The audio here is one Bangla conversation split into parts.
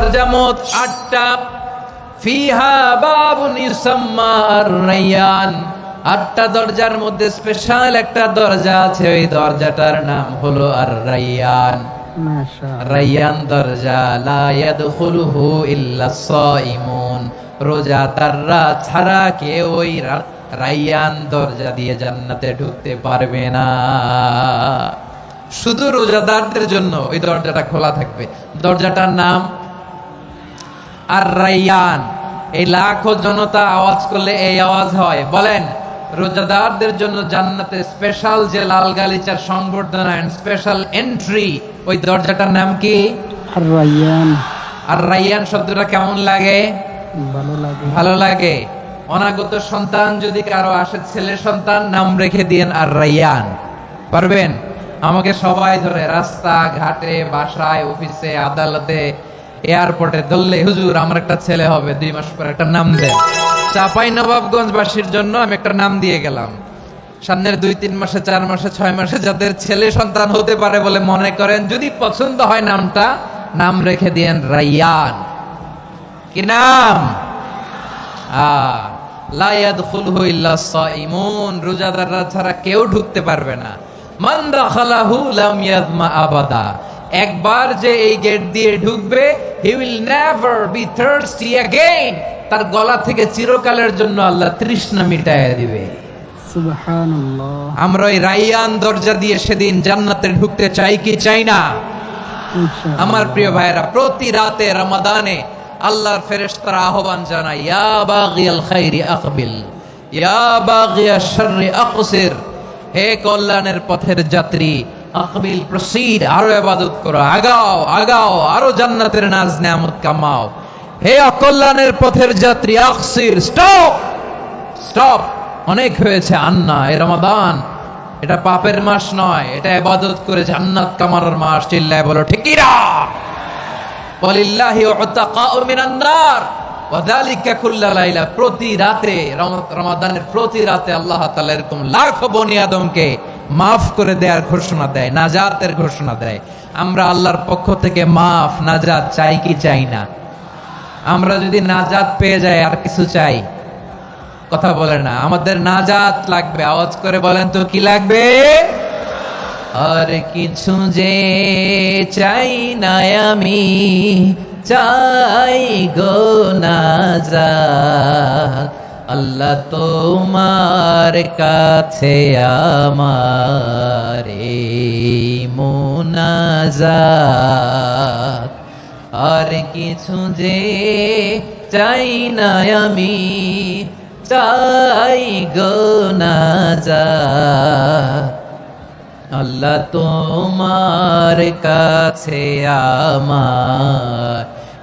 দরজা মোট আটটা। ফিহা বাবুন ইউসাম্মা আর-রাইয়ান আটটা দরজার মধ্যে স্পেশাল একটা দরজা আছে ওই দরজাটার নাম হলো আর রাইয়ান রাইয়ান দরজা লা ইয়াদখুলুহু ইল্লা সাইমুন। রোজাদাররা ছাড়া কেউ ওই রাইয়ান দরজা দিয়ে জান্নাতে ঢুকতে পারবে না। শুধু রোজাদারদের জন্য ওই দরজাটা খোলা থাকবে। দরজাটার নাম আর রাইয়ান এই লাখো জনতা আওয়াজ করলে এই আওয়াজ হয়। বলেন রোজাদারদের জন্য জান্নাতে স্পেশাল যে লাল গালিচার সংবর্ধনা এন্ড স্পেশাল এন্ট্রি ওই দরজাটার নাম কি? আর রায়ান আর রাইয়ান শব্দটা কেমন লাগে? ভালো লাগে। ভালো লাগে। অনাগত সন্তান যদি কারও আসে ছেলে সন্তান নাম রেখে দিয়েন আর রাইয়ান পারবেন? আমাকে সবাই ধরে রাস্তা ঘাটে বাসায় অফিসে আদালতে এয়ারপোর্টে ধরলে হুজুর, আমার একটা ছেলে হবে, দুই মাস পর একটা নাম দেন। চাপাই নবাবগঞ্জবাসীর জন্য আমি একটা নাম দিয়ে গেলাম। সামনের দুই, তিন মাসে, চার মাসে, ছয় মাসে যাদের ছেলে সন্তান হতে পারে বলে মনে করেন, যদি পছন্দ হয় নামটা, নাম রেখে দিয়েন রাইয়ান কি নাম? রোজাদাররা ছাড়া কেউ ঢুকতে পারবে না। মান দাখালাহু লাম ইয়াদমা আবাদা। একবার যে এই গেট দিয়ে ঢুকবে he will never be thirsty again তার গলা থেকে চিরকালের জন্য আল্লাহ তৃষ্ণা মিটাইয়া দিবে সুবহানাল্লাহ আমরা ওই রাইয়ান দরজা দিয়ে সেদিন জান্নাতে ঢুকতে চাই কি চাই না ইনশাআল্লাহ আমার প্রিয় ভাইরা প্রতি রাতে রমাদানে আল্লাহর ফেরেশতারা আহ্বান জানায় ইয়া বাগিয়াল খাইরি আকবিল ইয়া বাগিয়াশ শাররি আকসির হে কল্যাণের পথের যাত্রী আকবিল প্রসিড আরও ইবাদত করো, আগাও আগাও, আরও জান্নাতের নাজ নেয়ামত কামাও। হে অকল্যাণের পথের যাত্রী, আকসির স্টপ স্টপ অনেক হয়েছে আন্না, এ রমাদান। এটা পাপের মাস নয়, এটা ইবাদত করে জান্নাত কামানোর মাস, চিল্লায় বলো ঠিকিরা ওয়ালিল্লাহি উতাকাউ মিনান নার। লাইলা, প্রতি রাতে, রম- রমাদানের প্রতি রাতে আল্লাহ তাআলা এরকম লাখো বনি আদমকে মাফ করে দেওয়ার ঘোষণা দেয়, নাজাতের ঘোষণা দেয়। আমরা আল্লাহর পক্ষ থেকে মাফ, নাজাত চাই কি চাই না? আমরা যদি নাজাত পেয়ে যাই, আর কিছু চাই? কথা বলে না, আমাদের নাজাত লাগবে। আওয়াজ করে বলেন তো, কি লাগবে? আর কিছু যে চাই না আমি চাই গো নাজাত আল্লাহ তোমার কাছে আমার মোনাজাত। আর কিছু যে চাই না আমি, চাই গো নাজাত আল্লাহ তোমার কাছে আমার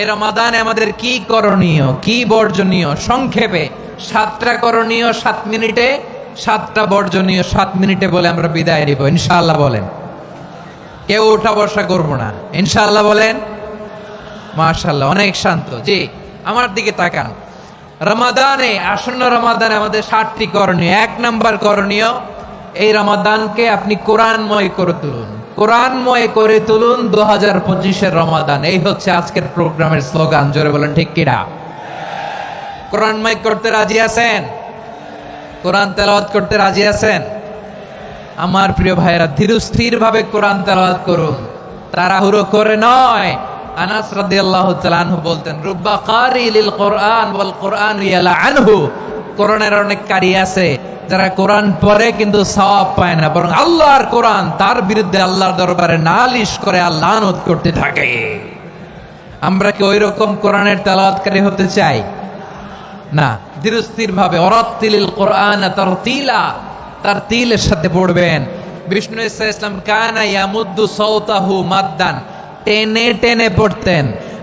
এই রমাদানে আমাদের কি করণীয়, কি বর্জনীয়? সংক্ষেপে, সাতটা করণীয় সাত মিনিটে, সাতটা বর্জনীয় সাত মিনিটে বলে আমরা বিদায় নিব, ইনশাআল্লাহ বলেন। কেউ উঠা বসা করব না, ইনশাআল্লাহ বলেন। মাশাল্লাহ অনেক শান্ত, জি, আমার দিকে তাকান। রমাদানে, আসন্ন রমাদানে আমাদের সাতটি করণীয়, এক নাম্বার করণীয়, এই রমাদানকে আপনি কোরআনময় করে তুলুন। কোরআনময় করে তুলুন দু হাজার পঁচিশের রমাদান। এই হচ্ছে আজকের প্রোগ্রামের স্লোগান। জোরে বলেন, ঠিক কিনা? কোরআনময় করতে রাজি আছেন? কোরআন তেলাওয়াত করতে রাজি আছেন? আমার প্রিয় ভাইয়েরা ধীরস্থির ভাবে কোরআন তেলাওয়াত করুন। তাড়াহুড়ো করে নয়। আনাস রাদিয়াল্লাহু তাআলা বলতেন, রুব্বা কারি লিল কোরআন ওয়াল কোরআন ইয়ালা আনহু। কোরআনের অনেক কারি আছে, যারা কোরআন পড়ে কিন্তু সওয়াব পায় না, বরং আল্লাহর কোরআন তার বিরুদ্ধে আল্লাহর দরবারে নালিশ করে লানত করতে থাকে। আমরা কি ওই রকম কোরআনের তেলাওয়াতকারী হতে চাই? না ধীরস্থির ভাবে অরাত্তিলিল কোরআন তার তিলা তার তিলের সাথে পড়বেন। বিষ্ণু ইসা ইসলাম কানা ইয়ামুদ্দু সৌতাহু মাদ্দান, টেনে টেনে পড়তেন।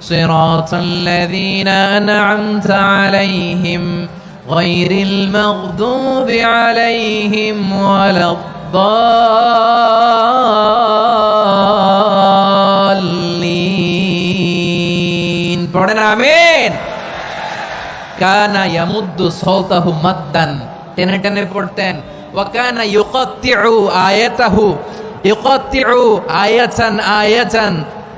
صراط الذين أنعمت عليهم غير المغضوب عليهم ولا الضالين পড়েন আমিন কানা ইয়ামুদ্দু সাওতাহু মাদ্দান টেনে টেনে পড়তেন ওয়া কানা ইউকাত্তিউ আয়াতাহু ইউকাত্তিউ আয়াতান আয়াতান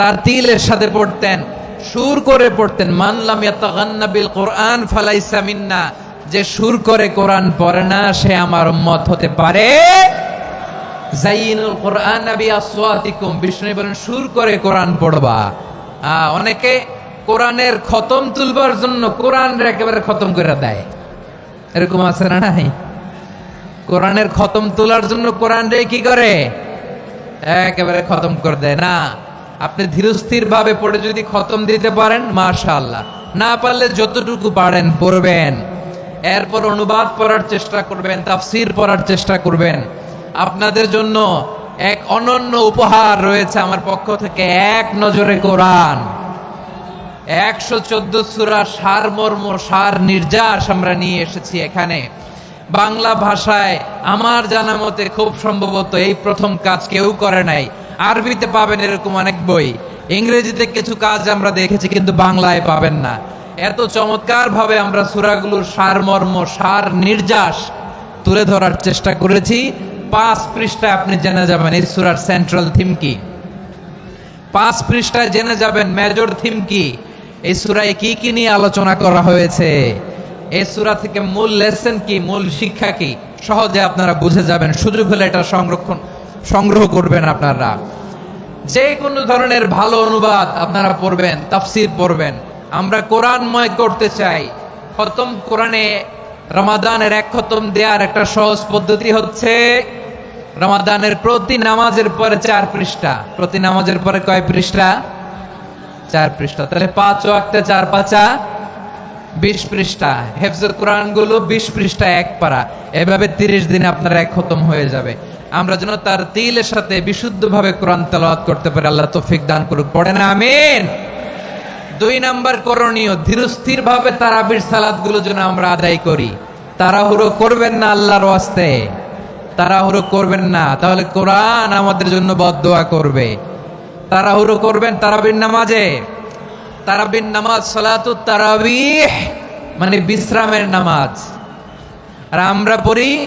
তার তিলের সাথে পড়তেন, সুর করে পড়তেন। মানলাম বিল কোরআন ফালাইসা মিন্না। যে সুর করে কোরআন পড়ে না, সে আমার মত হতে পারে। জাইনুল কোরআন আসওয়াতিকুম সুর করে কোরআন পড়বা। অনেকে কোরআনের খতম তুলবার জন্য কোরআন একেবারে খতম করে দেয়। এরকম আছে না নাই? কোরআনের খতম তোলার জন্য কোরআন রে কি করে? একেবারে খতম করে দেয় না। আপনি ধীরস্থির ভাবে পড়ে যদি খতম দিতে পারেন, মাশাআল্লাহ। না পারলে যতটুকু পারেন পড়বেন। এরপর অনুবাদ পড়ার চেষ্টা করবেন, তাফসির পড়ার চেষ্টা করবেন। আপনাদের জন্য এক অনন্য উপহার রয়েছে আমার পক্ষ থেকে, এক নজরে কোরআন। একশো চোদ্দ সুরা সার মর্ম, সার নির্যাস আমরা নিয়ে এসেছি এখানে। বাংলা ভাষায় আমার জানা মতে খুব সম্ভবত এই প্রথম কাজ কেউ করে নাই। আরবিতে পাবেন এরকম অনেক বই। ইংরেজিতে কিছু কাজ আমরা দেখেছি, কিন্তু বাংলায় পাবেন না। এত চমৎকার ভাবে আমরা সুরাগুলোর সার মর্ম সার নির্যাস তুলে ধরার চেষ্টা করেছি। পাঁচ পৃষ্ঠায় আপনি জেনে যাবেন এই সুরার সেন্ট্রাল থিম কি। পাঁচ পৃষ্ঠায় জেনে যাবেন মেজর থিম কি। এই সুরায় কি কি নিয়ে আলোচনা করা হয়েছে। এই সুরা থেকে মূল লেসন কি, মূল শিক্ষা কি? সহজে আপনারা বুঝে যাবেন। সুযোগ হলে এটা সংরক্ষণ সংগ্রহ করবেন আপনারা। যে কোনো ধরনের ভালো অনুবাদ আপনারা পড়বেন, তাফসির পড়বেন। আমরা কোরআনময় করতে চাই। খতম কোরআনে রমাদানের এক খতম দেওয়ার একটা সহজ পদ্ধতি হচ্ছে, রমাদানের প্রতি নামাজের পরে চার পৃষ্ঠা। প্রতি নামাজের পরে কয় পৃষ্ঠা? চার পৃষ্ঠা। তাহলে পাঁচ ওয়াক্তে চার পাঁচা, বিশ পৃষ্ঠা। হেফজুল কোরআনগুলো বিশ পৃষ্ঠা এক পারা এভাবে তিরিশ দিনে আপনার এক খতম হয়ে যাবে। আমরা যেন তার তিলের সাথে বিশুদ্ধ ভাবে কোরআন তেলাওয়াত করতে পারি, আল্লাহ তৌফিক দান করুক। পড়ে না, আমিন। দুই নাম্বার করণীয় ধীরস্থির ভাবে তারাবির সালাদগুলো যেন আমরা আদায় করি। তাড়াহুড়ো করবেন না আল্লাহর ওয়াস্তে। তাড়াহুড়ো করবেন না। তাহলে কোরআন আমাদের জন্য বদদোয়া করবে। তাড়াহুড়ো করবেন তারাবির নামাজে। তারাবির নামাজ সালাতু তারাবিহ মানে বিশ্রামের নামাজ। আর আমরা পড়ি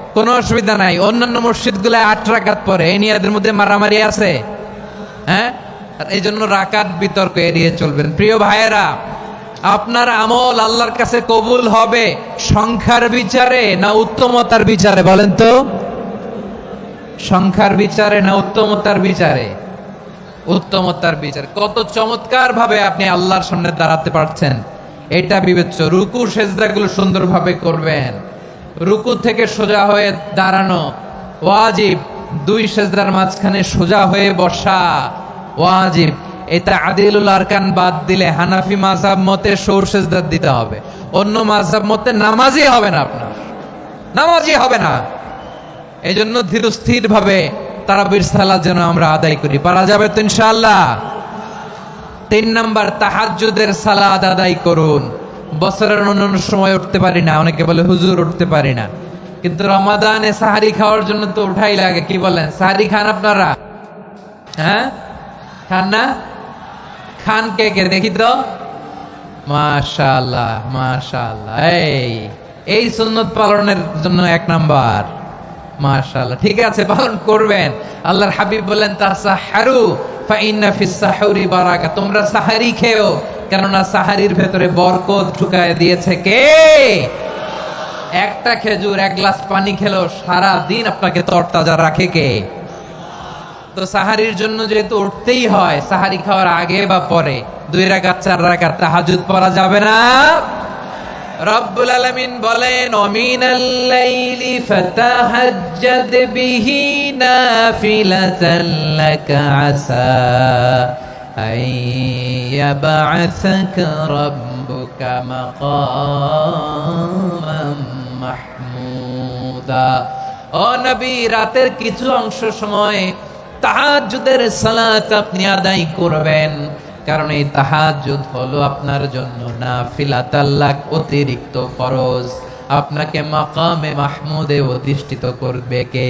কোনো অসুবিধা নাই। অন্যান্য মসজিদগুলো আট রাকাত পরে এই নিয়ে এদের মধ্যে মারামারি আছে। হ্যাঁ? এই জন্য রাকাত বিতর্ক এড়িয়ে চলবেন। প্রিয় ভাইয়েরা, আপনার আমল আল্লাহর কাছে কবুল হবে সংখ্যার বিচারে না উত্তমতার বিচারে? বলেন তো। সংখ্যার বিচারে না উত্তমতার বিচারে? উত্তমতার বিচার। কত চমৎকার ভাবে আপনি আল্লাহর সামনে দাঁড়াতে পারছেন। এটা বিবেচ্য। রুকু, সেজদাগুলো সুন্দরভাবে করবেন। রুকু থেকে সোজা হয়ে দাঁড়ানো। ওয়াজিব, দুই সেজদার মাঝখানে সোজা হয়ে বসা। ওয়াজিব, এটা আদিলুল আরকান বাদ দিলে হানাফি মাযহাব মতে সৌর সেজদা দিতে হবে। অন্য মাযহাব মতে নামাজই হবে না আপনার। নামাজই হবে না। এই জন্য ধীরস্থির ভাবে তারাবির সালাদ যেন আমরা আদায় করি। পারা যাবে তো ইনশাআল্লাহ। তিন নাম্বার, তাহাজ্জুদের সালাদ আদায় করুন। বছরের অন্যান্য সময় উঠতে পারি না। অনেকে বলে হুজুর উঠতে পারি না। কিন্তু রমাদানে সাহারি খাওয়ার জন্য তো উঠাই লাগে, কি বলেন? সাহারি খান আপনারা? হ্যাঁ? খান না? খান কে কে? দেখি তো। মাশাআল্লাহ মাশাআল্লাহ। এই এই সুন্নত পালনের জন্য এক নাম্বার। মাশাআল্লাহ, ঠিক আছে, পালন করবেন। আল্লাহর হাবিব বলেন তাসাহারু ফাইন্না ফিস সাহুরি বারাকা। তোমরা সাহারি খেও। কেননা সাহারির ভেতরে বরকত ঢুকায় দিয়েছে কে? একটা খেজুর, এক গ্লাস পানি খেলো সারা দিন আপনাকে তরতাজা রাখে কে? তো সাহারির জন্য যেহেতু উঠতেই হয়, সাহারি খাওয়ার আগে বা পরে, দুই রাকাত, চার রাকাত তাহাজুদ পড়া যাবে না। রব্বুল আলামিন বলেন, অমিনাল লাইলি ফাতাহাজ্জাদ বিহি নাফিলাতান লাকা আসা। আইয়াবআসাকা রাব্বুকা মাকামান মাহমুদা ও নবী, রাতের কিছু অংশ সময় তাহাজুদের সালাত আপনি আদায় করবেন। কারণ এই তাহাজ্জুদ হলো আপনার জন্য নাফিলাতাল্লাহ অতিরিক্ত ফরজ। আপনাকে মাকামে মাহমুদে অধিষ্ঠিত করবে কে?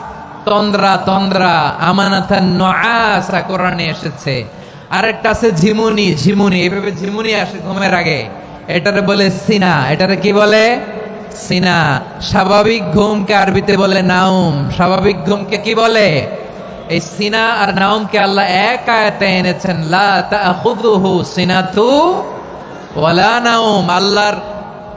তন্দ্রা তন্দ্রা আমানাথান নআস কোরআনে এসেছে। আরেকটা আছে ঝিমুনি ঝিমুনি, এভাবে ঝিমুনি আসে ঘুমের আগে। এটারে বলে সিনা, এটারে কি বলে? সিনা। স্বাভাবিক ঘুমকে আরবিতে বলে নাউম স্বাভাবিক ঘুমকে কি বলে? এই সিনা আর নাউমকে আল্লাহ এক আয়াতে এনেছেন, লা তাখুযুহু সিনাতু ওয়ালা নাউম আল্লাহর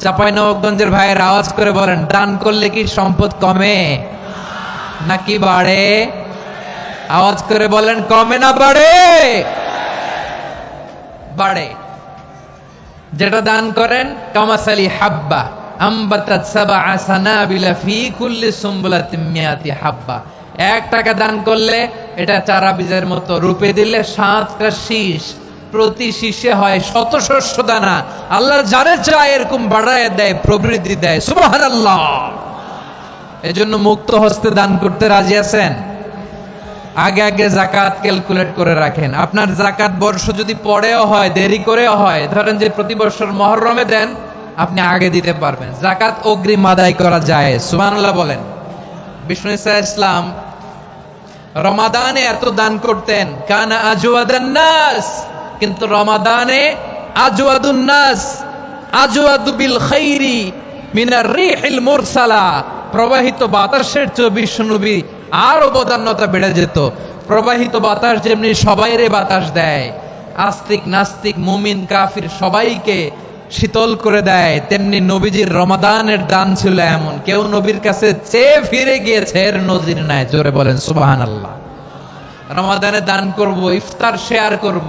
চাপাই নবগঞ্জের ভাইয়ের আওয়াজ করে বলেন, দান করলে কি সম্পদ কমে নাকি বাড়ে? আওয়াজ করে বলেন, কমে না বাড়ে। বাড়ে। যেটা দান করেন, কামাসালি হাব্বা। এক টাকা দান করলে এটা চারা বীজের মতো রূপে দিলে সাতটা শীষ প্রতি শীর্ষে হয় শত শস্য দানা। আল্লাহ যারে চায় এরকম বাড়ায় দেয়, প্রবৃদ্ধি দেয়। সুবাহান আল্লাহ এজন্য মুক্ত হস্তে দান করতে রাজি আছেন? আগে আগে জাকাত ক্যালকুলেট করে রাখেন। আপনার জাকাত বর্ষ যদি পরেও হয়, দেরি করেও হয়, ধরেন যে প্রতি বছর মহরমে দেন, আপনি আগে দিতে পারবেন। জাকাত অগ্রিম আদায় করা যায়। সুবহানাল্লাহ বলেন। বিষ্ণু ইসা ইসলাম রমাদানে এত দান করতেন, কানা আজওয়াদান নাস। কিন্তু রমাদানে আজওয়াদুন নাস, আজওয়াদু বিল খাইরি মিনার রিহিল মুরসালা। প্রবাহিত বাতাসের চেয়ে বিশ্বনবী আর অবদান্যতা বেড়ে যেত। প্রবাহিত বাতাস যেমনি সবাইরে বাতাস দেয়, আস্তিক নাস্তিক, মুমিন, কাফির সবাইকে শীতল করে দেয়, তেমনি নবীজির রমাদানের দান ছিল এমন। কেউ নবীর কাছে চেয়ে ফিরে গিয়েছে, এর নজির নাই। জোরে বলেন সুবাহান আল্লাহ রমাদানে দান করব, ইফতার শেয়ার করব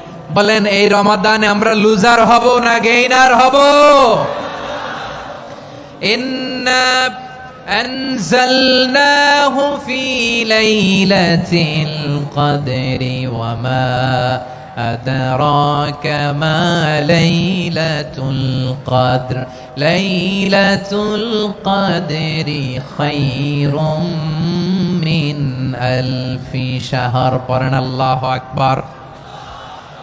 বলেন এই রমাদানে আমরা লুজার হব না গেইনার হব إنا أنزلناه في ليلة القدر وما أدراك ما ليلة القدر ليلة القدر خير من ألف شهر قرن الله أكبر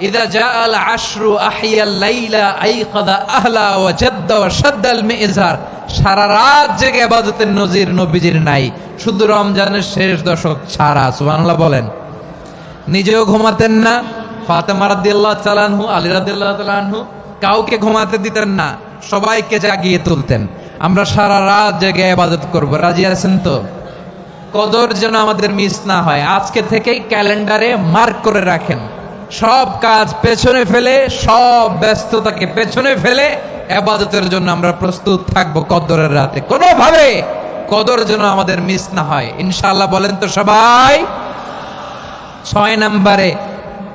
إذا جاء العشر أحيا الليل أيقظ أهلا وجد وشد المئزار সারা রাত জেগে আবাদতের নজির নবীজির নাই শুধু রমজানের শেষ দশক ছাড়া সুবহানাল্লাহ বলেন নিজেও ঘুমাতেন না ফাতেমা রাদিয়াল্লাহু তাআলা আনহু আলী রাদিয়াল্লাহু তাআলা আনহু কাউকে ঘুমাতে দিতেন না সবাইকে জাগিয়ে তুলতেন আমরা সারা রাত জেগে ইবাদত করব রাজি আছেন তো কদর যেন আমাদের মিস না হয় আজকে থেকেই ক্যালেন্ডারে মার্ক করে রাখেন সব কাজ পেছনে ফেলে, সব ব্যস্ততাকে পেছনে ফেলে আবাদতের জন্য আমরা প্রস্তুত থাকব কদরের রাতে। কোনোভাবে কদর যেন আমাদের মিস না হয়। ইনশাল্লাহ বলেন তো সবাই। ছয় নম্বরে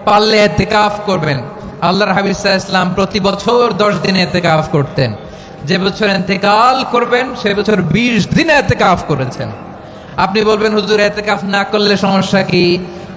পারলে এতেকাফ করবেন। আল্লাহর আলাইহি ইসলাম প্রতি বছর দশ দিনে এতেকাফ করতেন। যে বছর এতেকাল করবেন, সে বছর বিশ দিনে এতেকাফ করেছেন। আপনি বলবেন, হুজুর, এতেকাফ না করলে সমস্যা কি?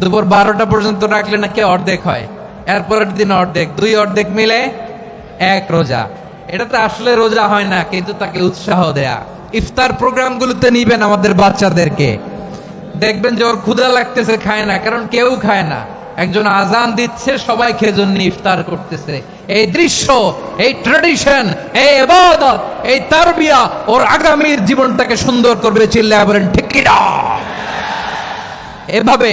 দুপুর বারোটা পর্যন্ত রাখলে নাকি অর্ধেক হয়। এরপরের দিন অর্ধেক, দুই অর্ধেক মিলে এক রোজা। এটা তো আসলে রোজা হয় না, কিন্তু তাকে উৎসাহ দেয়া। ইফতার প্রোগ্রামগুলোতে নিবেন আমাদের বাচ্চাদেরকে। দেখবেন যে ওর ক্ষুধা লাগতেছে, খায় না, কারণ কেউ খায় না। একজন আজান দিচ্ছে, সবাই খেয়ে জন্য ইফতার করতেছে। এই দৃশ্য, এই ট্রেডিশন এই এবাদত এই তারবিয়া ওর আগামীর জীবনটাকে সুন্দর করবে, চিল্লায় বলেন, ঠিক এভাবে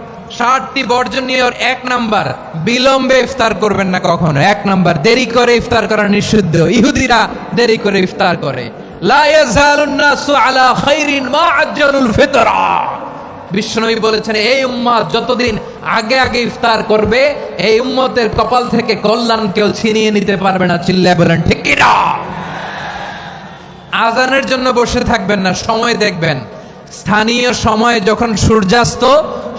ষাটটি বর্জনীয় এক নাম্বার বিলম্বে ইফতার করবেন না কখনো। এক নাম্বার, দেরি করে ইফতার করা নিষিদ্ধ। ইহুদিরা দেরি করে ইফতার করে। বিশ্বনবী বলেছেন এই উম্মত, যতদিন আগে আগে ইফতার করবে, এই উম্মতের কপাল থেকে কল্যাণ কেউ ছিনিয়ে নিতে পারবে না। চিল্লায় বলেন, ঠিক আজানের জন্য বসে থাকবেন না, সময় দেখবেন। স্থানীয় সময় যখন সূর্যাস্ত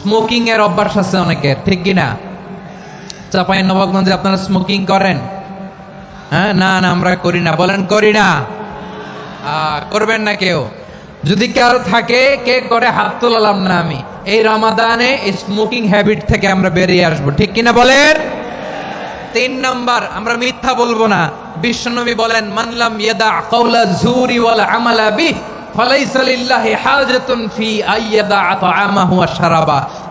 স্মোকিং এর অভ্যাস আছে অনেকের, ঠিক কিনা? চাপাই নবাবগঞ্জে আপনারা স্মোকিং করেন? হ্যাঁ? না না, আমরা করি না। বলেন, করি না। করবেন না কেউ। যদি কারও থাকে, কে করে হাত তোলালাম না আমি। এই রমাদানে স্মোকিং হ্যাবিট থেকে আমরা বেরিয়ে আসব। ঠিক কিনা বলেন? তিন নাম্বার, আমরা মিথ্যা বলব না। বিশ্বনবী বলেন মানলাম ইয়াদা কাউলা জুরি ওয়াল আমালা বিহ।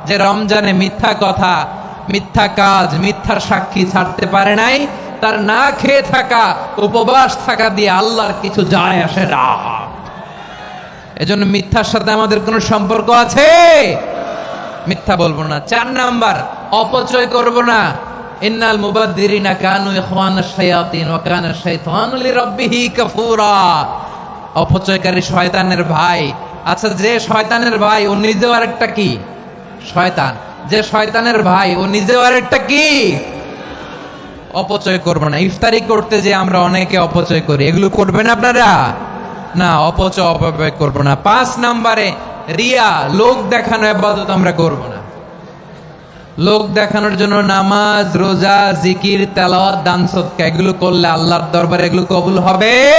যে রমজানে মিথ্যা কথা, মিথ্যা কাজ, মিথ্যার সাক্ষী ছাড়তে পারে নাই, তার না খেয়ে থাকা, উপবাস থাকা দিয়ে আল্লাহর কিছু যায় আসে না। এজন্য মিথ্যার সাথে আমাদের কোনো সম্পর্ক আছে? মিথ্যা বলব না। চার নাম্বার, অপচয় করব না। ইন্নাল মুবাদ্দিরিনা কানু ইখওয়ানাশ শায়াতিন ওয়া কানা শাইতানু লিরাব্বিহি কাফুরা। অপচয়কারী শয়তানের ভাই। আচ্ছা যে শয়তানের ভাই, ও নিজেও আরেকটা কি? শয়তান। যে শয়তানের ভাই, ও নিজেও আরেকটা কি? অপচয় করব না। ইফতারি করতে যে আমরা অনেকে অপচয় করি। এগুলো করবেন আপনারা? না, অপচয়, অপব্যয় করব না। পাঁচ নাম্বারে, রিয়া, লোক দেখানো আবাদত আমরা করব না। লোক দেখানোর জন্য নামাজ, রোজা, জিকির, তেলাওয়াত, দান সদকা এগুলো করলে আল্লাহর দরবারে এগুলো কবুল হবে?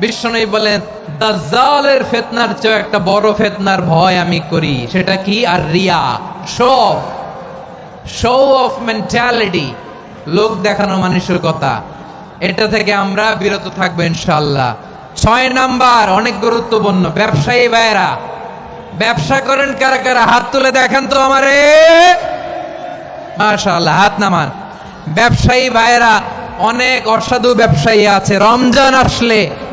বিশ্বনবী বলেন, দাজ্জালের ফেতনার চেয়ে একটা বড় ফেতনার ভয় আমি করি, সেটা কি? আর রিয়া শো শো অফ মেন্টালিটি লোক দেখানো মানসিকতা এটা থেকে আমরা বিরত থাকব ইনশাল্লাহ ছয় নাম্বার, অনেক গুরুত্বপূর্ণ, ব্যবসায়ী ভাইয়েরা, ব্যবসা করেন কারা কারা? হাত তুলে দেখেন তো আমারে। মাশাআল্লাহ, হাত নামান। ব্যবসায়ী ভাইয়েরা, অনেক অসাধু ব্যবসায়ী আছে। রমজান আসলে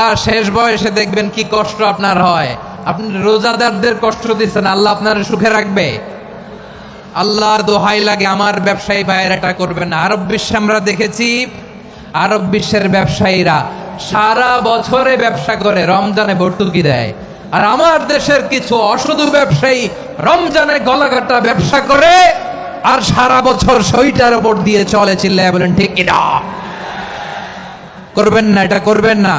আর শেষ বয়সে দেখবেন কি কষ্ট আপনার হয়। আপনি রোজাদারদের কষ্ট দিচ্ছেন, আল্লাহ আপনার সুখে রাখবে। আল্লাহর দোহাই লাগে, আমার ব্যবসায়ী ভাইয়ের এটা করবেন আরব বিশ্বে আমরা দেখেছি, আরব বিশ্বের ব্যবসায়ীরা সারা বছরে ব্যবসা করে, রমজানে ভর্তুকি দেয়। আর আমার দেশের কিছু অসাধু ব্যবসায়ী রমজানে গলাকাটা ব্যবসা করে, আর সারা বছর সইটার ওপর দিয়ে চলে চিল্লায় বলেন, ঠিক এটা করবেন না, এটা করবেন না।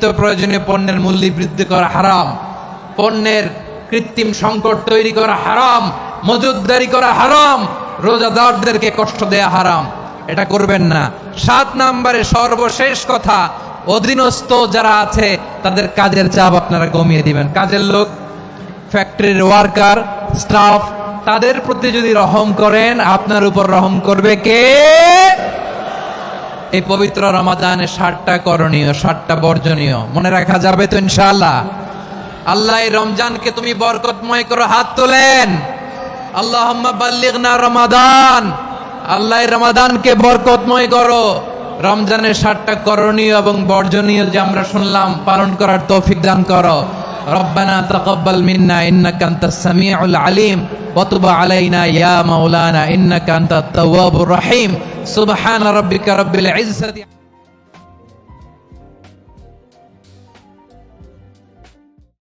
নিত্য প্রয়োজনীয় পণ্যের মূল্য বৃদ্ধি করা হারাম, পণ্যের কৃত্রিম সংকট তৈরি করা হারাম মজুদদারি করা হারাম, রোজাদারদেরকে কষ্ট দেয়া হারাম। এটা করবেন না। সাত নাম্বারে সর্বশেষ কথা, অধীনস্থ যারা আছে, তাদের কাজের চাপ আপনারা কমিয়ে দিবেন। কাজের লোক, ফ্যাক্টরির ওয়ার্কার, স্টাফ, তাদের প্রতি যদি রহম করেন, আপনার উপর রহম করবে কে? এই পবিত্র রমাদানে ষাটটা করণীয়, ষাটটা বর্জনীয়। মনে রাখা যাবে তো ইনশাআল্লাহ। আল্লাহ এই রমজানকে তুমি বরকতময় করো হাত তোলেন। আল্লাহ রমাদান। আল্লাহ রমাদানকে বরকতময় করো। রমজানের ষাটটা করণীয় এবং বর্জনীয় যে আমরা শুনলাম, পালন করার তৌফিক দান করো। ربنا تقبل منا إنك أنت السميع العليم وتب علينا يا مولانا إنك أنت التواب الرحيم سبحان ربك رب العزة